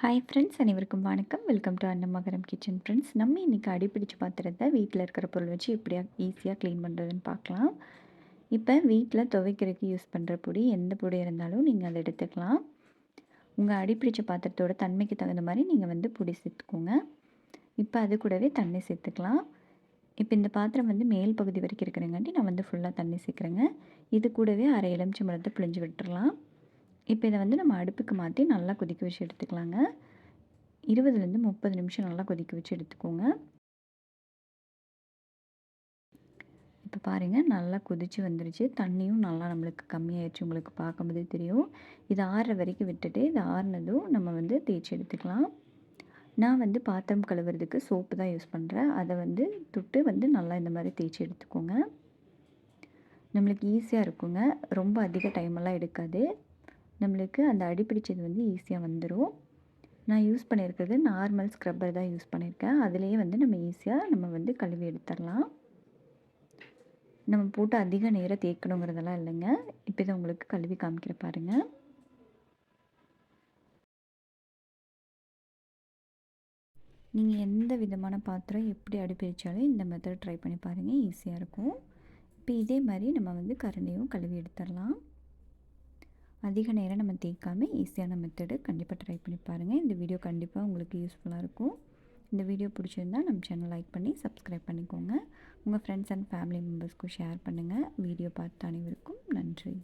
Hi friends அனைவருக்கும் வணக்கம். Welcome to அன்னமகரம் kitchen friends நம்ம இன்றைக்கி அடிப்பிடிச்சு பாத்திரத்தை வீட்டில் இருக்கிற பொருள் வச்சு எப்படியா ஈஸியாக க்ளீன் பண்ணுறதுன்னு பார்க்கலாம். இப்போ வீட்டில் துவைக்கிறதுக்கு யூஸ் பண்ணுற பொடி எந்த பொடி இருந்தாலும் நீங்கள் அதை எடுத்துக்கலாம். உங்கள் அடிப்பிடிச்ச பாத்திரத்தோட தன்மைக்கு தகுந்த மாதிரி நீங்கள் வந்து பொடி சேர்த்துக்கோங்க. இப்போ அது கூடவே தண்ணி சேர்த்துக்கலாம். இப்போ இந்த பாத்திரம் வந்து மேல் பகுதி வரைக்கும் இருக்கிறங்காட்டி நான் வந்து ஃபுல்லாக தண்ணி சேர்க்குறேங்க. இது கூடவே அரை எலுமிச்சம்பழத்தை பிழிஞ்சு விட்டுறலாம். இப்போ இதை வந்து நம்ம அடுப்புக்கு மாற்றி நல்லா கொதிக்க வச்சு எடுத்துக்கலாங்க. இருபதுலேருந்து முப்பது நிமிஷம் நல்லா கொதிக்க வச்சு எடுத்துக்கோங்க. இப்போ பாருங்கள் நல்லா கொதித்து வந்துருச்சு. தண்ணியும் நல்லா நம்மளுக்கு கம்மியாயிடுச்சு உங்களுக்கு பார்க்கும்போதே தெரியும். இது ஆறுற வரைக்கும் விட்டுட்டு இது ஆறுனதும் நம்ம வந்து தேய்ச்சி எடுத்துக்கலாம். நான் வந்து பாத்திரம் கழுவுறதுக்கு சோப்பு தான் யூஸ் பண்ணுறேன் அதை வந்து தொட்டு வந்து நல்லா இந்த மாதிரி தேய்ச்சி எடுத்துக்கோங்க. நம்மளுக்கு ஈஸியாக இருக்குங்க. ரொம்ப அதிக டைமெல்லாம் எடுக்காது. நம்மளுக்கு அந்த அடிப்பிடிச்சது வந்து ஈஸியாக வந்துடும் நான் யூஸ் பண்ணியிருக்கிறது நார்மல் ஸ்க்ரப்பர் தான் யூஸ் பண்ணியிருக்கேன். அதுலேயே வந்து நம்ம ஈஸியாக நம்ம வந்து கழுவி எடுத்துடலாம். நம்ம போட்டு அதிக நேரம் தேய்க்கணுங்கிறதெல்லாம் இல்லைங்க. இப்போ இதை உங்களுக்கு கழுவி காமிக்கிற பாருங்கள் நீங்கள் எந்த விதமான பாத்திரம் எப்படி அடுப்பிடிச்சாலும் இந்த மெத்தட் ட்ரை பண்ணி பாருங்கள் ஈஸியாக இருக்கும். இப்போ இதே மாதிரி நம்ம வந்து கரண்டியும் கழுவி எடுத்துடலாம். அதிக நேரம் நம்ம தேய்க்காமல் ஈஸியான மெத்தடு கண்டிப்பாக ட்ரை பண்ணி பாருங்கள் இந்த வீடியோ கண்டிப்பாக உங்களுக்கு யூஸ்ஃபுல்லாக இருக்கும். இந்த வீடியோ பிடிச்சிருந்தால் நம்ம சேனல் லைக் பண்ணி சப்ஸ்கிரைப் பண்ணிக்கோங்க. உங்கள் ஃப்ரெண்ட்ஸ் அண்ட் ஃபேமிலி மெம்பர்ஸ்க்கும் ஷேர் பண்ணுங்கள் வீடியோ பார்த்த அனைவருக்கும் நன்றி.